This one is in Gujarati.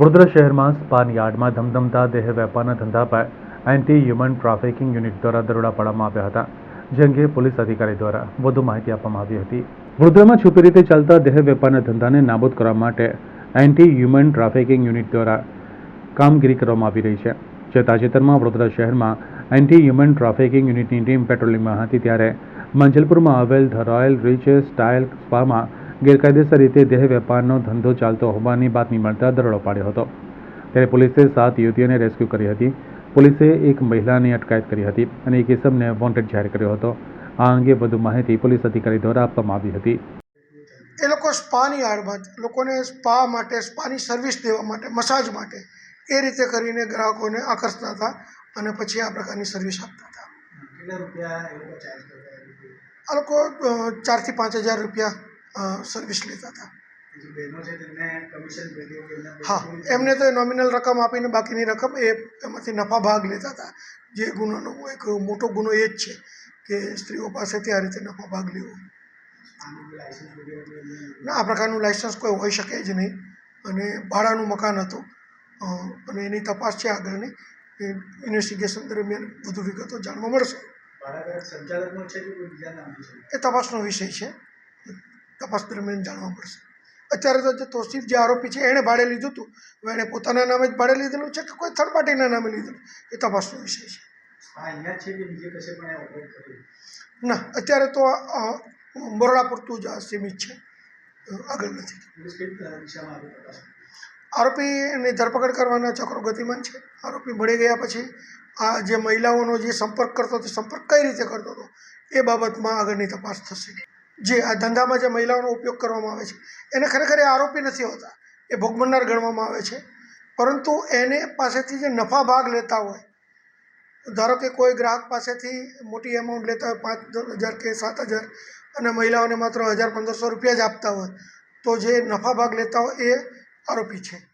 વડોદરા શહેરમાં સ્પાન યાર્ડમાં ધમધમતા, દેહ વેપારના ધંધા પર એન્ટી હ્યુમન ટ્રાફિકિંગ યુનિટ દ્વારા દરોડા પાડવામાં આવ્યા હતા, જે અંગે પોલીસ અધિકારી દ્વારા વધુ માહિતી આપવામાં આવી હતી. વડોદરામાં છુપી રીતે ચાલતા દેહ વેપારના ધંધાને નાબૂદ કરવા માટે એન્ટી હ્યુમન ટ્રાફિકિંગ યુનિટ દ્વારા કામગીરી કરવામાં આવી રહી છે, જે તાજેતરમાં વડોદરા શહેરમાં એન્ટી હ્યુમન ટ્રાફિકિંગ યુનિટની ટીમ પેટ્રોલિંગમાં હતી, ત્યારે મંજલપુરમાં આવેલ ધરાયેલ રોયલ રીચ સ્ટાઇલ સ્પામાં ગેરકાયદેસર રીતે દેહ વેપારનો ધંધો ચાલતો હોવાની બાતમી મળતા દરોડો પાડ્યો હતો. ત્યારે પોલીસે સાત યુવતીઓને રેસ્ક્યુ કરી હતી. પોલીસે એક મહિલાની અટકાયત કરી હતી અને એક ઇસમને વોન્ટેડ જાહેર કર્યો હતો. આ અંગે વધુ માહિતી પોલીસ અધિકારી દ્વારા આપવામાં આવી હતી. એ લોકો સ્પાની આડમાં લોકોને સ્પા માટે સ્પાની સર્વિસ દેવા માટે મસાજ માટે એ રીતે કરીને ગ્રાહકોને આકર્ષતા હતા અને પછી આ પ્રકારની સર્વિસ આપતા હતા. કેટલા રૂપિયા એ લોકો ચાર્જ કરતા હતા? આ લોકો ચારથી પાંચ હજાર રૂપિયા સર્વિસ લેતા હતા. હા એમને તો નોમિનલ રકમ આપીને બાકીની રકમ એ એમાંથી નફા ભાગ લેતા હતા. જે ગુનાનો એક મોટો ગુનો એ જ છે કે સ્ત્રીઓ પાસેથી આ રીતે નફા ભાગ લેવો. અને આ પ્રકારનું લાઇસન્સ કોઈ હોઈ શકે જ નહીં. અને ભાડાનું મકાન હતું. અને એની તપાસ છે આગળની. ઇન્વેસ્ટિગેશન દરમિયાન વધુ વિગતો જાણવા મળશે. એ તપાસનો વિષય છે. તપાસ દરમિયાન જાણવા મળશે. અત્યારે તો જે તોસીફ જે આરોપી છે એણે ભાડે લીધું હતું. હવે એણે પોતાના નામે જ ભાડે લીધેલું છે કે કોઈ થર્ડ પાર્ટીના નામે લીધેલું એ તપાસનો વિષય છે. ના અત્યારે તો મોરડા પૂરતું જ આ સીમિત છે. આગળ નથી. આરોપી આરોપીની ધરપકડ કરવાના ચક્રો ગતિમાન છે. આરોપી મળી ગયા પછી આ જે મહિલાઓનો જે સંપર્ક કરતો હતો સંપર્ક કઈ રીતે કરતો હતો એ બાબતમાં આગળની તપાસ થશે. જે આ ધંધામાં જે મહિલાઓનો ઉપયોગ કરવામાં આવે છે, એને ખરેખર એ આરોપી નથી હોતા, એ ભોગ બનનાર ગણવામાં આવે છે. પરંતુ એને પાસેથી જે નફા ભાગ લેતા હોય, ધારો કે કોઈ ગ્રાહક પાસેથી મોટી એમાઉન્ટ લેતા હોય, પાંચ હજાર કે સાત હજાર, અને મહિલાઓને માત્ર હજાર પંદરસો રૂપિયા જ આપતા હોય, તો જે નફા ભાગ લેતા હોય એ આરોપી છે.